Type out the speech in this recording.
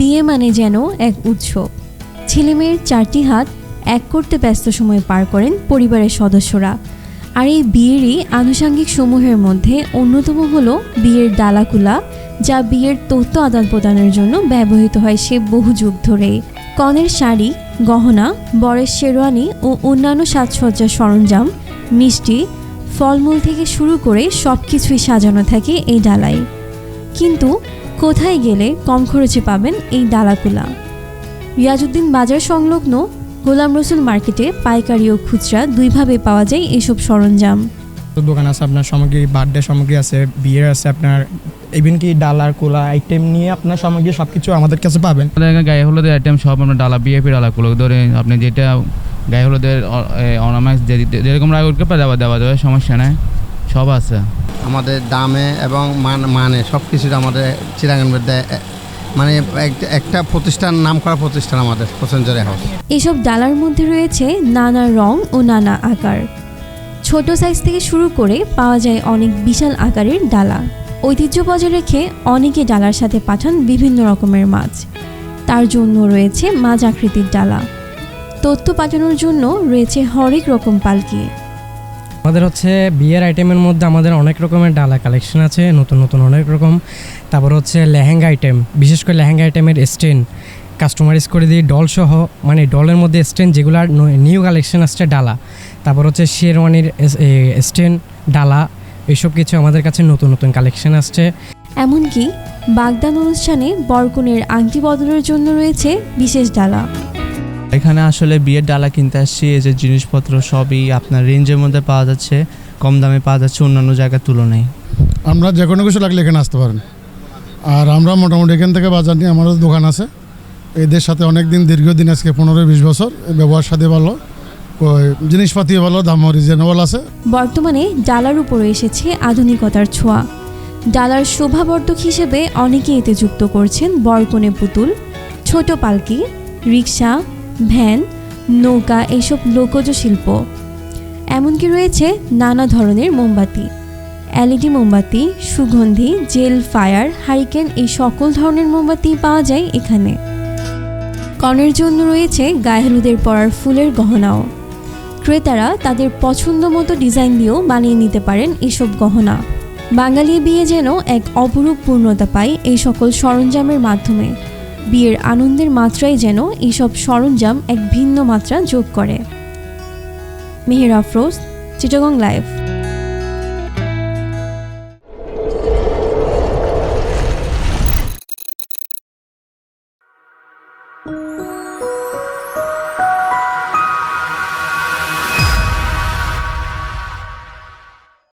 বিয়ে মানে যেন এক উৎসব। ছেলেমেয়ের চারটি হাত এক করতে ব্যস্ত সময় পার করেন পরিবারের সদস্যরা। আর এই বিয়েরই আনুষাঙ্গিক সমূহের মধ্যে অন্যতম হল বিয়ের ডালাকুলা, যা বিয়ের তথ্য আদান প্রদানের জন্য ব্যবহৃত হয় সে বহু যুগ ধরে। কনের শাড়ি, গহনা, বরের শেরওয়ানি ও অন্যান্য সাজসজ্জার সরঞ্জাম, মিষ্টি, ফলমূল থেকে শুরু করে সব কিছুই সাজানো থাকে এই ডালায়। কিন্তু কোথায় গেলে কম খরচে পাবেন এই ডালাকুলা? রিয়াজুদ্দিন বাজার সংলগ্ন গোলাম রসুল মার্কেটে পাইকারি ও খুচরা দুইভাবে পাওয়া যায় এসব সরঞ্জাম। তো দোকান আছে আপনার সামগ্রী বার্থডে সামগ্রী আছে বিয়ের আছে আপনার ইভেন কি ডালার কোলা আইটেম নিয়ে আপনার সামগ্রী সব কিছু আমাদের কাছে পাবেন। আমাদের গায়ে হলুদের আইটেম সব আপনার ডালা বিএপি ডালাগুলো ধরে আপনি যেটা গায়ে হলুদের অর্নামেন্টস যেরকম রাগ করতে দেওয়া দেওয়া দেওয়া সমস্যা নাই সব আছে। আমাদের দামে এবং মান মানে সব কিছুর আমাদের চিরাঙ্গের মধ্যে মানে এক- একটা প্রতিষ্ঠান নাম করা প্রতিষ্ঠান আমাদের পছন্দের হাউস। এসব ডালার মধ্যে রয়েছে নানা রং ও নানা আকার। ছোট সাইজ থেকে শুরু করে পাওয়া যায় অনেক বিশাল আকারের ডালা। ঐতিহ্য বজায় রেখে অনেকে ডালার সাথে পাঠান বিভিন্ন রকমের মাছ। তার জন্য রয়েছে মাছ আকৃতির ডালা। তথ্য পাঠানোর জন্য রয়েছে হরেক রকম পালকি। আমাদের হচ্ছে বিয়ের আইটেমের মধ্যে আমাদের অনেক রকমের ডালা কালেকশন আছে, নতুন নতুন অনেক রকম। তারপর হচ্ছে লেহেঙ্গা আইটেম বিশেষ করে লেহেঙ্গা আইটেমের স্টেন কাস্টমাইজ করে দিই ডল সহ মানে ডলের মধ্যে স্টেন যেগুলো নিউ কালেকশন আসছে ডালা। তারপর হচ্ছে শেরওয়ানির স্টেন ডালা এইসব কিছু আমাদের কাছে নতুন নতুন কালেকশন আসছে। এমনকি বাগদান অনুষ্ঠানে বরকনের আংটি বদলের জন্য রয়েছে বিশেষ ডালা। এখানে আসলে বিয়ের ডালা কিনতে আসছি এই যে জিনিসপত্র সবই আপনার রেঞ্জের মধ্যে পাওয়া যাচ্ছে কম দামে পাওয়া যাচ্ছে অন্যান্য জায়গার তুলনায়। আমরা যে কোনো কিছু লাগলে এখানে আসতে পারেন। আর আমরা মোটামুটি এখান থেকে বাজার নিয়ে আমারও দোকান আছে। এদের সাথে অনেক দিন দীর্ঘদিন আজকে পনেরো বিশ বছর ব্যবহার সাথে ভালো ওই জিনিসপাতিও ভালো দামও রিজনেবল আছে। বর্তমানে ডালার উপরে এসেছে আধুনিকতার ছোঁয়া। ডালার শোভাবর্ধক হিসেবে অনেকে এতে যুক্ত করছেন বরকনে পুতুল ছোট পালকি রিক্সা ভ্যান, নৌকা এসব লোকজ শিল্প। এমনকি রয়েছে নানা ধরনের মোমবাতি। এলইডি মোমবাতি, সুগন্ধি, জেল, ফায়ার, হারিকেন এই সকল ধরনের মোমবাতি পাওয়া যায় এখানে। কনের জন্য রয়েছে গায়ে হলুদের পরার ফুলের গহনাও। ক্রেতারা তাদের পছন্দ মতো ডিজাইন দিয়েও বানিয়ে নিতে পারেন এসব গহনা। বাঙালি বিয়ে যেন এক অপরূপ পূর্ণতা পায় এই সকল সরঞ্জামের মাধ্যমে। বিয়ের আনন্দের মাত্রায় যেন এইসব সরঞ্জাম এক ভিন্ন মাত্রা যোগ করে। মেহের আফরোজ, চিটাগং লাইভ।